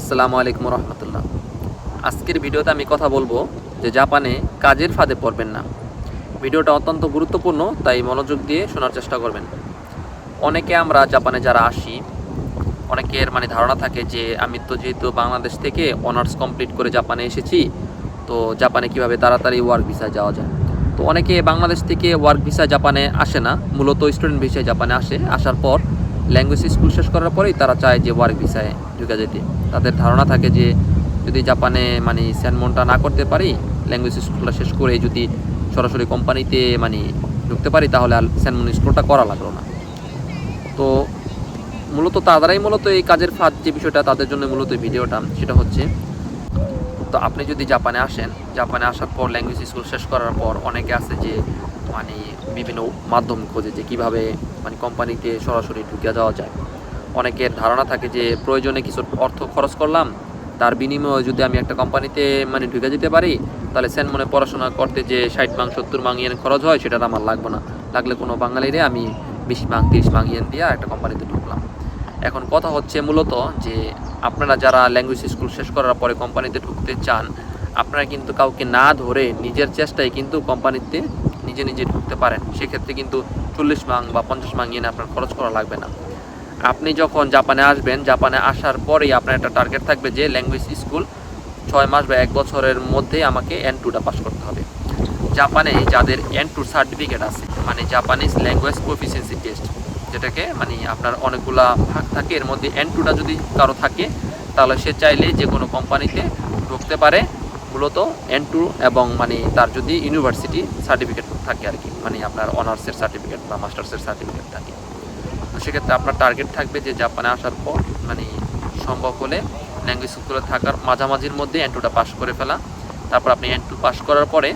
আসসালামু আলাইকুম রহমতুল্লাহ আজকের ভিডিওতে আমি কথা বলব যে জাপানে কাজের ফাঁদে পড়বেন না। ভিডিওটা অত্যন্ত গুরুত্বপূর্ণ, তাই মনোযোগ দিয়ে শোনার চেষ্টা করবেন। অনেকে আমরা জাপানে যারা আসি, অনেকের মানে ধারণা থাকে যে আমি তো যেহেতু বাংলাদেশ থেকে অনার্স কমপ্লিট করে জাপানে এসেছি, তো জাপানে কীভাবে তাড়াতাড়ি ওয়ার্ক ভিসায় যাওয়া যায়? তো অনেকে বাংলাদেশ থেকে ওয়ার্ক ভিসা জাপানে আসে না, মূলত স্টুডেন্ট ভিসায় জাপানে আসে। আসার পর ল্যাঙ্গুয়েজ স্কুল শেষ করার পরেই তারা চায় যে ওয়ার্ক ভিসায় ঢুকে যেতে। তাদের ধারণা থাকে যে যদি জাপানে মানে স্যানমনটা না করতে পারি ল্যাঙ্গুয়েজ স্কুলটা শেষ করে যদি সরাসরি কোম্পানিতে মানে ঢুকতে পারি, তাহলে আর স্যানমন স্কুলটা করা লাগল না। তো মূলত তারাই মূলত এই কাজের ফাঁদ যে বিষয়টা, তাদের জন্য মূলত ভিডিওটা, সেটা হচ্ছে, তো আপনি যদি জাপানে আসেন, জাপানে আসার পর ল্যাঙ্গুয়েজ স্কুল শেষ করার পর অনেকে আছে যে মানে বিভিন্ন মাধ্যম খোঁজে যে কীভাবে মানে কোম্পানিতে সরাসরি ঢুকে যাওয়া যায়। অনেকের ধারণা থাকে যে প্রয়োজনে কিছু অর্থ খরচ করলাম, তার বিনিময়ে যদি আমি একটা কোম্পানিতে মানে ঢুকে যেতে পারি, তাহলে সেন মনে পড়াশোনা করতে যে ষাট মাং, সত্তর মাং ইয়েন খরচ হয় সেটা আমার লাগবে না। লাগলে কোনো বাঙালিরে আমি বিশ মাং, তিরিশ মাং ইয়েন দিয়ে একটা কোম্পানিতে ঢুকলাম। এখন কথা হচ্ছে মূলত যে আপনারা যারা ল্যাঙ্গুয়েজ স্কুল শেষ করার পরে কোম্পানিতে ঢুকতে চান, আপনারা কিন্তু কাউকে না ধরে নিজের চেষ্টায় কিন্তু কোম্পানিতে নিজে নিজে ঢুকতে পারেন, সেক্ষেত্রে কিন্তু চল্লিশ মাং বা পঞ্চাশ মাং ইয়েন আপনার খরচ করা লাগবে না। আপনি যখন জাপানে আসবেন, জাপানে আসার পরেই আপনার একটা টার্গেট থাকবে যে ল্যাঙ্গুয়েজ স্কুল ছয় মাস বা এক বছরের মধ্যে আমাকে এন টুটা পাস করতে হবে। জাপানে যাদের এন টু সার্টিফিকেট আছে মানে জাপানিজ ল্যাঙ্গুয়েজ প্রফিসিয়েন্সি টেস্ট যেটাকে মানে আপনার অনেকগুলা ভাগ থাকে, এর মধ্যে এন টুটা যদি কারও থাকে, তাহলে সে চাইলে যে কোনো কোম্পানিতে ঢুকতে পারে। মূলত এন টু এবং মানে তার যদি ইউনিভার্সিটি সার্টিফিকেট থাকে আর কি মানে আপনার অনার্সের সার্টিফিকেট বা মাস্টার্সের সার্টিফিকেট থাকে। তো সেক্ষেত্রে আপনার টার্গেট থাকবে যে জাপানে আসার পর মানে সম্ভব হলে ল্যাঙ্গুয়েজ স্কুলে থাকার মাঝামাঝির মধ্যে এন টুটা পাস করে ফেলা। তারপর আপনি এন টু পাস করার পরে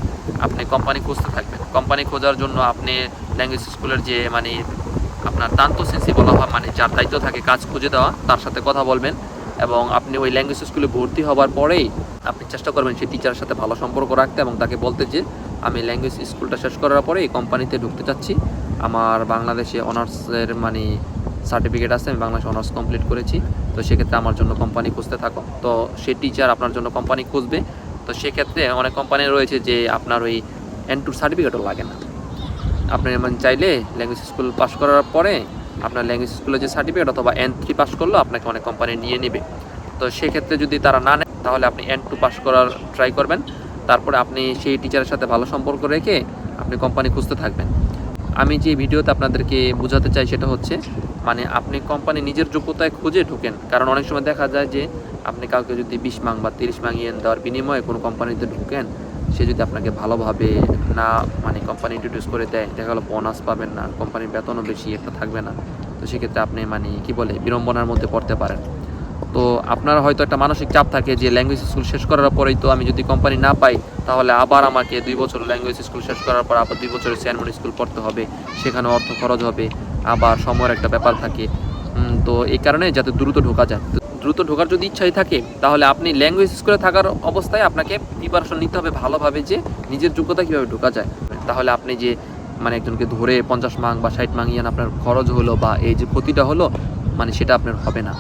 আপনি কোম্পানি খুঁজতে থাকবেন। কোম্পানি খোঁজার জন্য আপনি ল্যাঙ্গুয়েজ স্কুলের যে মানে আপনার দান্ত সেন্সি বলা হয় মানে যার দায়িত্ব থাকে কাজ খুঁজে দেওয়া, তার সাথে কথা বলবেন। এবং আপনি ওই ল্যাঙ্গুয়েজ স্কুলে ভর্তি হওয়ার পরেই আপনি চেষ্টা করবেন সেই টিচারের সাথে ভালো সম্পর্ক রাখতে এবং তাকে বলতে যে, আমি ল্যাঙ্গুয়েজ স্কুলটা শেষ করার পরে এই কোম্পানিতে ঢুকতে চাচ্ছি। আমার বাংলাদেশে অনার্সের মানে সার্টিফিকেট আছে, আমি বাংলাদেশে অনার্স কমপ্লিট করেছি। তো সেক্ষেত্রে আমার জন্য কোম্পানি খুঁজতে থাকো। তো সে টিচার আপনার জন্য কোম্পানি খুঁজবে। তো সেক্ষেত্রে অনেক কোম্পানি রয়েছে যে আপনার ওই এন সার্টিফিকেটও লাগে না। আপনি মানে চাইলে ল্যাঙ্গুয়েজ স্কুল পাস করার পরে আপনার ল্যাঙ্গুয়েজ স্কুলের যে সার্টিফিকেট অথবা এন থ্রি পাস করলেও আপনাকে অনেক কোম্পানি নিয়ে নেবে। তো সেক্ষেত্রে যদি তারা না নেয়, তাহলে আপনি এন টু পাস করার ট্রাই করবেন। তারপরে আপনি সেই টিচারের সাথে ভালো সম্পর্ক রেখে আপনি কোম্পানি খুঁজতে থাকবেন। আমি যে ভিডিওতে আপনাদেরকে বোঝাতে চাই সেটা হচ্ছে মানে আপনি কোম্পানি নিজের যোগ্যতায় খুঁজে ঢুকেন। কারণ অনেক সময় দেখা যায় যে, আপনি কাউকে যদি বিশ মাং বা তিরিশ মাং ইয়েন দেওয়ার বিনিময়ে কোনো কোম্পানিতে ঢুকেন সে যদি আপনাকে ভালোভাবে না মানে কোম্পানি ইন্ট্রোডিউস করে দেয়, দেখা গেলো বোনাস পাবেন না কোম্পানির বেতনও বেশি একটা থাকবে না, তো সেক্ষেত্রে আপনি মানে কি বলে, বিড়ম্বনার মধ্যে পড়তে পারেন। তো আপনার হয়তো একটা মানসিক চাপ থাকে যে ল্যাঙ্গুয়েজ স্কুল শেষ করার পরেই তো আমি যদি কোম্পানি না পাই, তাহলে আবার আমাকে দুই বছর ল্যাঙ্গুয়েজ স্কুল শেষ করার পর আবার দুই বছরের স্যানমন স্কুল পড়তে হবে, সেখানে অর্থ খরচ হবে, আবার সময়ের একটা ব্যাপার থাকে। তো এই কারণে যাতে দ্রুত ঢোকা যায়। দ্রুত ঢোকার যদি ইচ্ছাই থাকে, তাহলে আপনি ল্যাঙ্গুয়েজ স্কুলে থাকার অবস্থায় আপনাকে প্রিপারেশন নিতে হবে ভালোভাবে যে নিজের যোগ্যতা কীভাবে ঢোকা যায়। তাহলে আপনি যে মানে একজনকে ধরে পঞ্চাশ মাং বা ষাট মাং ইয়ান আপনার খরচ হলো বা এই যে ক্ষতিটা হলো মানে সেটা আপনার হবে না।